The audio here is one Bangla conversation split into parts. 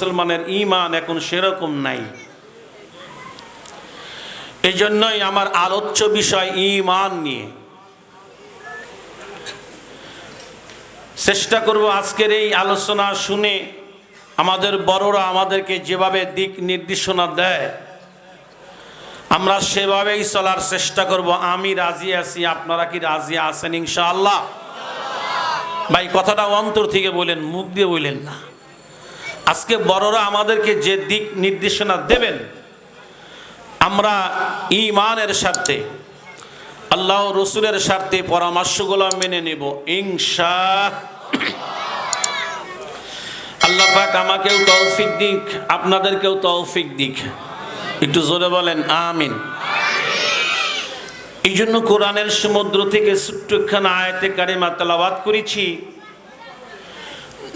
মুসলমানের ইমান এখন সেরকম নাই। এই জন্যই আমার আলোচ্য বিষয় ইমান নিয়ে। চেষ্টা করব আজকের এই আলোচনা শুনে আমাদের বড়রা আমাদেরকে যেভাবে দিক নির্দেশনা দেয়, আমরা সেভাবেই চলার চেষ্টা করব। আমি রাজি আছি, আপনারা কি রাজি আছেন ইনশাআল্লাহ? ভাই, কথাটা অন্তর থেকে বলেন, মুখ দিয়ে বললেন না। আজকে বড়রা আমাদেরকে যে দিক নির্দেশনা দেবেন, আমরা ইমানের স্বার্থে, আল্লাহ রসুলের স্বার্থে পরামর্শগুলো মেনে নেব, ইনশা আল্লাহ পাক আমাকেও তৌফিক দিক, আপনাদেরকেও তৌফিক দিক। একটু জোরে বলেন, আমিন। এই জন্য কোরআনের সমুদ্র থেকে ছোট্টখানা আয়তে কারিমা তেলাওয়াত করেছি।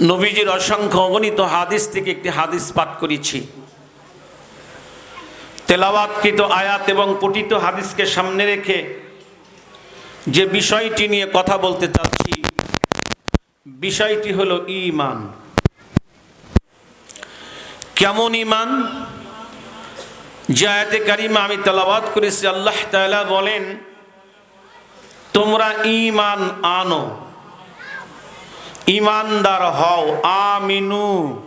নবীজির অসংখ্য অগণিত হাদিস থেকে একটি হাদিস পাঠ করেছি। তেলাওয়াতকৃত আয়াত এবং পঠিত হাদিসকে সামনে রেখে যে বিষয়টি নিয়ে কথা বলতে চাচ্ছি, বিষয়টি হলো ইমান কেমন ইমান যে কারিমা আমি তেলাওয়াত করেছি, আল্লাহ তাআলা বলেন, তোমরা ইমান আনো। ইমানদার হও, আমিনু।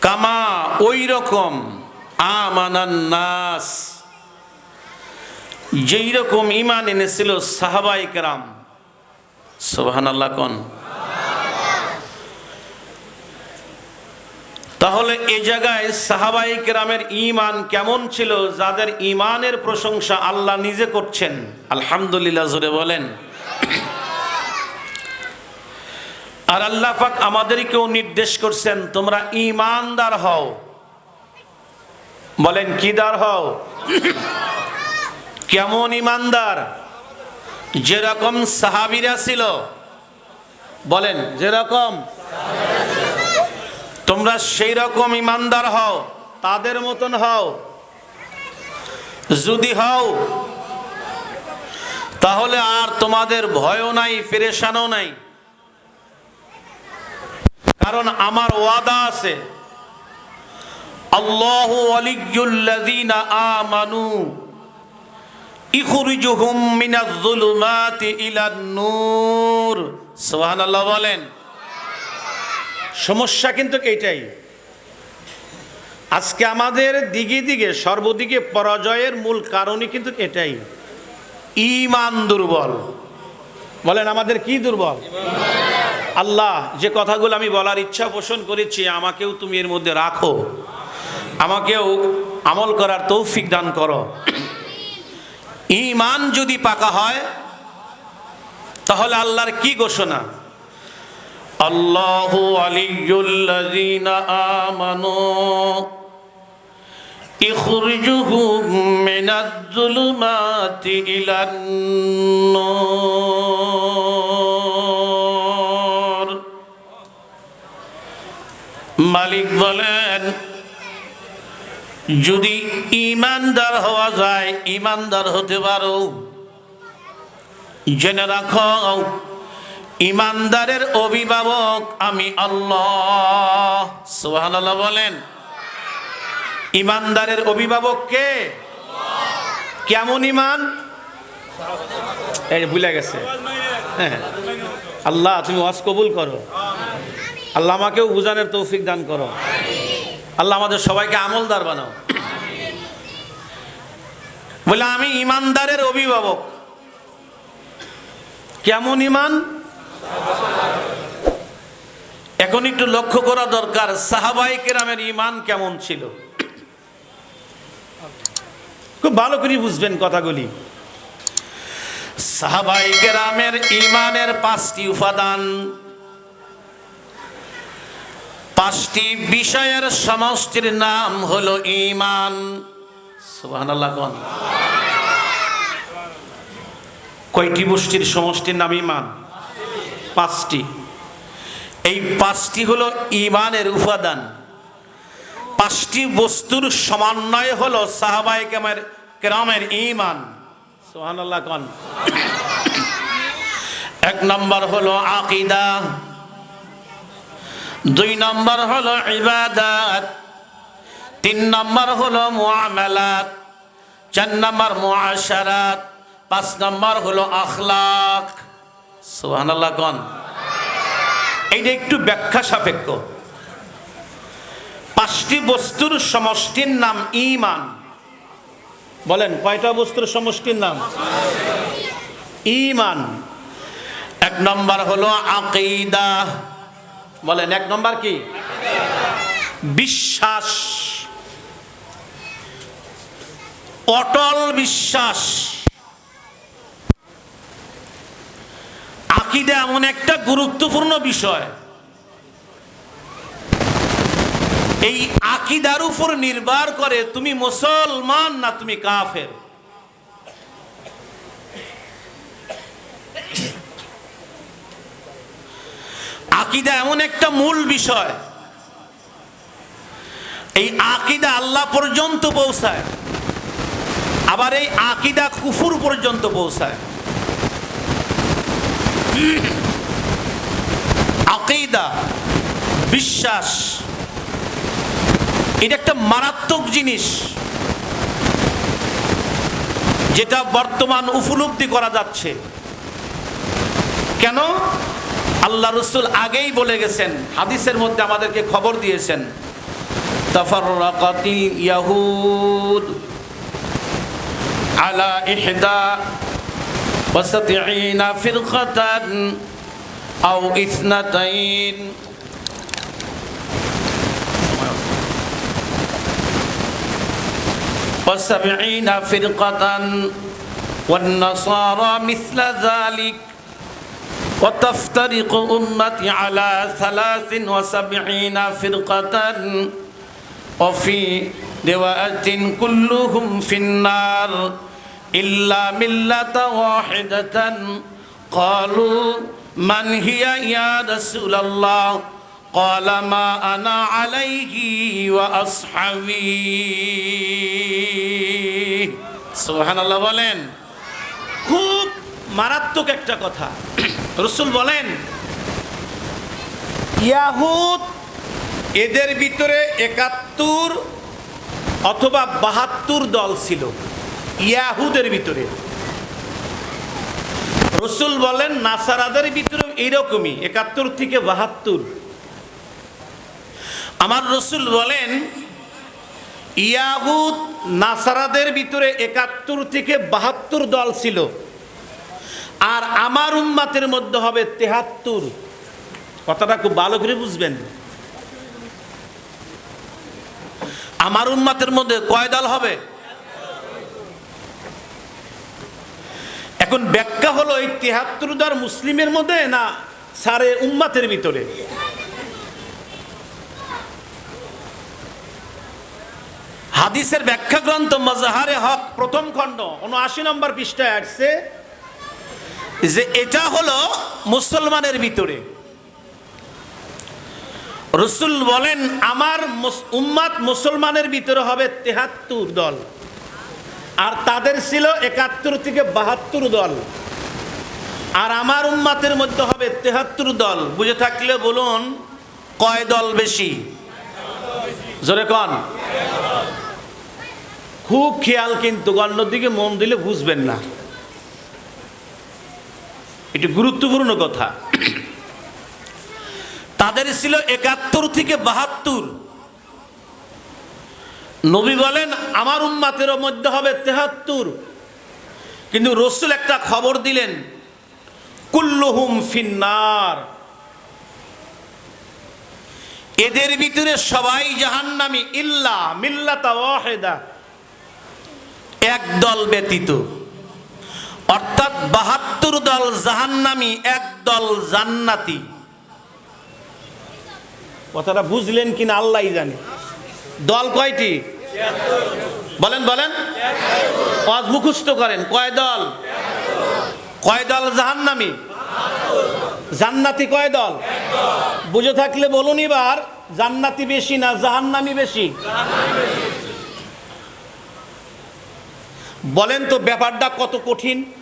কামা ওই রকম আমানান নাস। যেই রকম ইমান এনেছিল সাহাবাই কেরাম সোহান আল্লাহ কন? তাহলে এ জায়গায় সাহাবাই কেরামের ইমান কেমন ছিল, যাদের ইমানের প্রশংসা আল্লাহ নিজে করছেন? আলহামদুলিল্লাহ, জোরে বলেন। আর আল্লাহ পাক আমাদেরকেও নির্দেশ করছেন, তোমরা ইমানদার হও। বলেন কিদার হও? কেমন ইমানদার যেরকম সাহাবিরা ছিল। বলেন, যেরকম। তোমরা সেই রকম ইমানদার হও, তাদের মতন হও। যদি হও, তাহলে আর তোমাদের ভয়ও নাই পেরেশানও নাই। কারণ আমার ওয়াদা আছে। আল্লাহ আলিয়ুল্লাযীনা আমানু ইখরিজুহুম মিনাজ যুলুমাতি ইলান নূর। সুবহানাল্লাহ বলেন। সমস্যা কিন্তু এটাই আজকে আমাদের দিকে দিকে সর্বদিকে পরাজয়ের মূল কারণই কিন্তু এটাই। ইমান দুর্বল। বলেন, আমাদের কি দুর্বল? আল্লাহ, যে কথাগুলো আমি বলার ইচ্ছা পোষণ করেছি, আমাকেও তুমি এর মধ্যে রাখো। আমাকেও আমল করার তৌফিক দান করো। ইমান যদি পাকা হয়, তাহলে আল্লাহর কি ঘোষণা? আল্লাহু আলিয়ুল্লাযীনা আমানু ইখরিজুহুম মিনাজ যুলুমাতি যদি ইমানদার হওয়া যায়, ইমানদার হতে পারো। জেনে রাখো, ইমানদারের অভিভাবক আমি আল্লাহ। বলেন। ইমানদারের অভিভাবক কে? কেমন ইমান? এই ভুলে গেছে। হ্যাঁ। আল্লাহ, তুমি ওয়াজ কবুল করো। আল্লাহ আমাকেও বুঝানোর তৌফিক দান করো। আল্লাহ আমাদের সবাইকে আমলদার বানাও। বলে, আমি ইমানদারের অভিভাবক। কেমন ইমান? এখন একটু লক্ষ্য করা দরকার সাহাবাই কেরামের ইমান কেমন ছিল? খুব ভালো করে বুঝবেন কথাগুলি। সাহাবাই কেরামের ইমানের পাঁচটি উপাদান পাঁচটি বিষয়ের সমষ্টির নাম হলো ইমান কয়টি গোষ্ঠীর সমষ্টির নাম ইমান পাঁচটি। এই পাঁচটি হলো ইমানের উপাদান। পাঁচটি বস্তুর সমন্বয় হলো সাহাবাই কেমের কেরামের ইমান কোন? এক নম্বর হলো আকিদা। দুই নম্বর হলো ইবাদাত, তিন নম্বর হলো মুআমালাত, চার নম্বর মুআশারাত, পাঁচ নম্বর হলো আখলাক। সুবহানাল্লাহ কোন? এইটা একটু ব্যাখ্যা সাপেক্ষ। পাঁচটি বস্তুর সমষ্টির নাম ইমান বলেন, কয়টা বস্তুর সমষ্টির নাম? ইমান এক নম্বর হলো আকিদা। বলেন, এক নম্বর কি? বিশ্বাস। অটল বিশ্বাস। আকিদা এমন একটা গুরুত্বপূর্ণ বিষয়। এই আকিদার উপর নির্ভর করে তুমি মুসলমান না তুমি কাফের। আকিদা এমন একটা মূল বিষয়। এই আকিদা আল্লাহ পর্যন্ত পৌঁছায়। আবার এই আকিদা কুফুর পর্যন্ত পৌঁছায়। আকিদা, বিশ্বাস, এটা একটা মারাত্মক জিনিস। যেটা বর্তমান উপলব্ধি করা যাচ্ছে। কেন? আল্লাহ রসুল আগেই বলে গেছেন হাদিসের মধ্যে আমাদেরকে খবর দিয়েছেন তাফাররাকাতিল ইয়াহুদ আলা ইহদা وسبعين فرقة أو اثنتين وسبعين فرقة والنصارى مثل ذلك وتفترق أمتي على ثلاث وسبعين فرقة وفي رواية كلهم في النار إلا ملة واحدة قالوا من هي يا رسول الله قال ما أنا عليه وأصحابي سبحان الله বলেন খুব মারাত্মক একটা কথা রসুল বলেন, ইয়াহুদ এদের ভিতরে একাত্তর অথবা বাহাত্তর দল ছিল, ইয়াহুদের ভিতরে। রসুল বলেন, নাসারাদের ভিতরে এইরকমই, একাত্তর থেকে বাহাত্তর। আমার রসুল বলেন, ইয়াহুদ নাসারাদের ভিতরে একাত্তর থেকে বাহাত্তর দল ছিল। আর আমার উম্মাতের মধ্যে হবে তেহাত্তর। কথাটা খুব ভালো করে বুঝবেন। আমার উম্মাতের মধ্যে কয় দল হবে? এখন ব্যাখ্যা হলো এই তেহাত্তর দল মুসলিমের মধ্যে না সারে উম্মাতের ভিতরে? হাদিসের ব্যাখ্যা গ্রন্থ মজাহারে হক প্রথম খণ্ড, উনআশি নম্বর পৃষ্ঠায় আসছে যে এটা হলো মুসলমানের ভিতরে। রসুল বলেন, আমার উম্মাত মুসলমানের ভিতরে হবে তেহাত্তর দল। আর তাদের ছিল একাত্তর থেকে বাহাত্তর দল। আর আমার উম্মাতের মধ্যে হবে তেহাত্তর দল। বুঝে থাকলে বলুন, কয় দল বেশি? জোরে কন। খুব খেয়াল কিন্তু অন্যদিকে মন দিলে বুঝবেন না। এটি গুরুত্বপূর্ণ কথা। তাদের ছিল একাত্তর থেকে বাহাত্তর। নবী বলেন, আমার উম্মাতের মধ্যে হবে তেহাত্তর। কিন্তু রসুল একটা খবর দিলেন, কুল্লুহুম ফিন্নার। এদের ভিতরে সবাই জাহান্নামি, ইল্লা, মিল্লাতা ওয়াহেদা। একদল ব্যতীত। অর্থাৎ বাহাত্তর দল জাহান্নামি, এক দল জান্নাতি। কথাটা বুঝলেন কিনা আল্লাহ জানে। দল কয়টি? বলেন বলেন। মুখস্থ করেন। কয় দল? কয় দল জাহান্নামি? জান্নাতি কয় দল? বুঝে থাকলে বলুন এবার, জান্নাতি বেশি না জাহান্নামি বেশি? বলেন তো ব্যাপারটা কত কঠিন?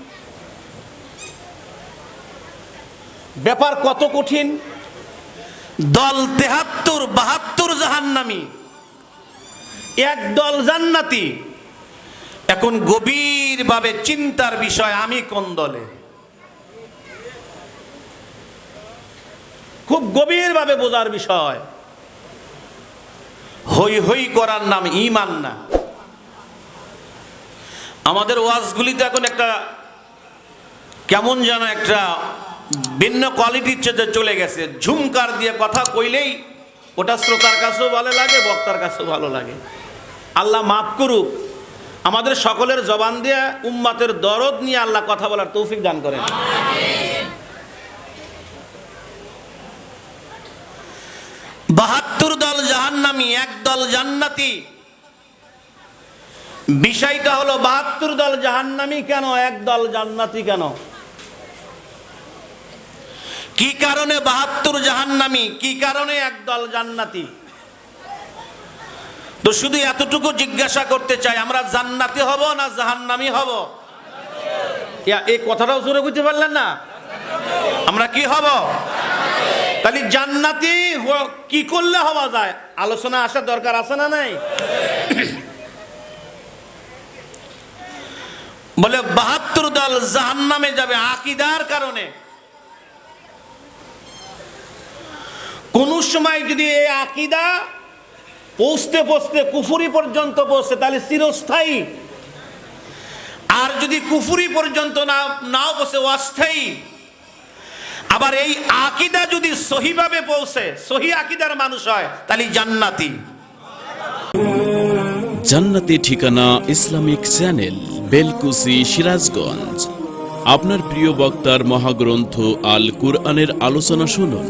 ব্যাপার কত কঠিন? দল তেহাত্তর, বাহাত্তর জাহান্নামি। এক দল জান্নাতি। এখন গভীরভাবে চিন্তার বিষয়, আমি কোন দলে? খুব গভীরভাবে বোঝার বিষয়। হই হই করার নাম ইমান না। আমাদের ওয়াজগুলিতে এখন একটা কেমন যেন একটা ভিন্ন কোয়ালিটির চেয়ে চলে গেছে। ঝুমকার দিয়ে কথা কইলেই ওটা শ্রোতার কাছেও ভালো লাগে, বক্তার কাছেও ভালো লাগে। আল্লাহ মাফ করুক, আমাদের সকলের জবান দিয়ে উম্মাতের দরদ নিয়ে আল্লাহ কথা বলার তৌফিক দান করেন। বাহাত্তর দল জাহান্নামী, এক দল জান্নাতি। বিষয়টা হলো বাহাত্তর দল জাহান্নামী কেন, এক দল জান্নাতি কেন? কি কারণে বাহাত্তর জাহান্নামী? কি কারণে একদল জান্নাতি? তো শুধু এতটুকু জিজ্ঞাসা করতে চাই, আমরা জান্নাতি হব না জাহান্নামী হব? এই কথাটাও জোরে বুঝতে পারলেন না? আমরা কি হব? তাহলে জান্নাতি কি করলে হওয়া যায়? আলোচনা আসার দরকার আছে না নাই? বলে বাহাত্তর দল জাহান্নামে যাবে আকিদার কারণে। কোন সময় যদি এই আকিদা পৌঁছতে পৌঁছতে কুফুরি পর্যন্ত পৌঁছে তাহলে চিরস্থায়ী। আর যদি কুফুরি পর্যন্ত না, নাও পৌঁছে, অস্থায়ী। আবার এই আকিদা যদি সহিভাবে পৌঁছে, সহি আকিদার মানুষ হয়, তাহলে জান্নাতি। জান্নাতি ঠিকানা ইসলামিক চ্যানেল, বেলকুসি, সিরাজগঞ্জ। আপনার প্রিয় বক্তার মহাগ্রন্থ আল কুরআনের আলোচনা শুনুন।